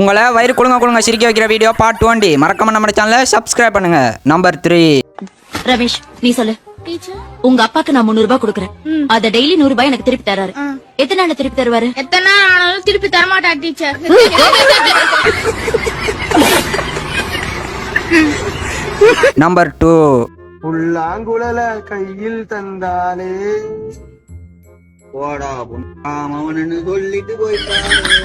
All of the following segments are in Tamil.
உங்களை வயிறு குழுங்க குழுங்க சிரிக்க வைக்கிற வீடியோ பார்ட் டுவெண்ட்டி மறக்காம நம்ம சேனலை சப்ஸ்கிரைப் பண்ணுங்க நம்பர் த்ரீ ரமேஷ் நீ சொல்லு உங்க அப்பாக்கு நான் முன்னூறு ரூபாய் கொடுக்குறேன் அத டெய்லி நூறு ரூபாய் எனக்கு திருப்பி தராரு எத்தனை நாள் திருப்பி தருவாரு எத்தனை நாள் திருப்பி தர மாட்டா டீச்சர் நம்பர் டூ புல்லாங்குழல கையில் தந்தாலே போடா பொண்ணு சொல்லிட்டு போயிட்டான்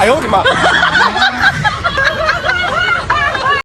哎呦我的妈！